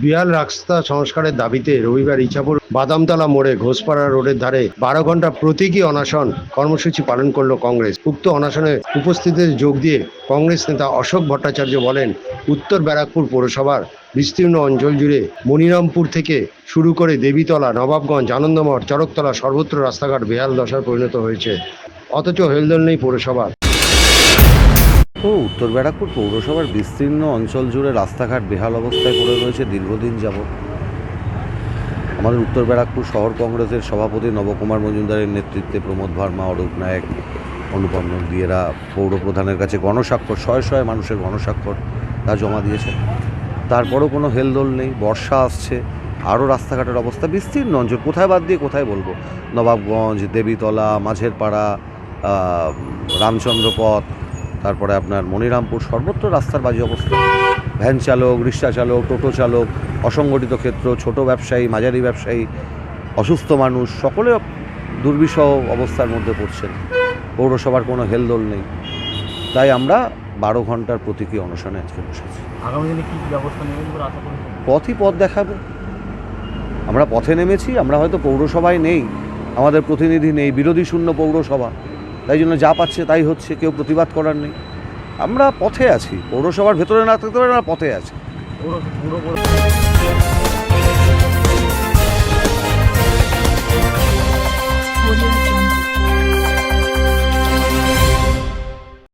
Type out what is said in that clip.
বিহাল রাস্তা সংস্কারের দাবিতে রবিবার ইছাপুর বাদামতলা মোড়ে ঘোষপাড়া রোডের ধারে বারো ঘণ্টা প্রতীকী অনশন কর্মসূচি পালন করল কংগ্রেস। উক্ত অনশনে উপস্থিতিতে যোগ দিয়ে কংগ্রেস নেতা অশোক ভট্টাচার্য বলেন, উত্তর ব্যারাকপুর পৌরসভার বিস্তীর্ণ অঞ্চল জুড়ে মনিরামপুর থেকে শুরু করে দেবীতলা, নবাবগঞ্জ, আনন্দমঠ, চরকতলা সর্বত্র রাস্তাঘাট বেহাল দশার পরিণত হয়েছে। অথচ হেলদোল নেই পৌরসভার। তো উত্তর ব্যারাকপুর পৌরসভার বিস্তীর্ণ অঞ্চল জুড়ে রাস্তাঘাট বেহাল অবস্থায় পড়ে রয়েছে দীর্ঘদিন যাবৎ। আমাদের উত্তর ব্যারাকপুর শহর কংগ্রেসের সভাপতি নবকুমার মজুমদারের নেতৃত্বে প্রমোদ ভার্মা, অরূপ নায়ক, অনুপম নন্দীয়েরা পৌর প্রধানের কাছে গণস্বাক্ষর, শয়ে শয়ে মানুষের গণস্বাক্ষর তা জমা দিয়েছে তারপরও কোনো হেলদোল নেই, বর্ষা আসছে, আরও রাস্তাঘাটের অবস্থা বিস্তীর্ণ অঞ্চল। কোথায় বাদ দিয়ে কোথায় বলব? নবাবগঞ্জ, দেবীতলা মাঝের পাড়া রামচন্দ্র পথ তারপরে আপনার মনিরামপুর সর্বত্র রাস্তার বাজে অবস্থা। ভ্যান চালক রিক্সা চালক টোটো চালক অসংগঠিত ক্ষেত্র ছোট ব্যবসায়ী মাঝারি ব্যবসায়ী অসুস্থ মানুষ সকলে দুর্বিষহ অবস্থার মধ্যে পড়ছেন। পৌরসভার কোনো হেলদোল নেই। তাই আমরা বারো ঘণ্টার প্রতীকী অনশনে আজকে বসেছি। আগামী দিনে কি কি ব্যবস্থা নেবেন বলে আশা করছেন পথই পথ দেখাবে। আমরা পথে নেমেছি আমরা হয়তো পৌরসভায় নেই আমাদের প্রতিনিধি নেই বিরোধী শূন্য পৌরসভা। তাই জন্য যা পাচ্ছে তাই হচ্ছে, কেউ প্রতিবাদ করার নেই। আমরা পথে আছি, পৌরসভার ভেতরে না থাকতে পারে, আমরা পথে আছি।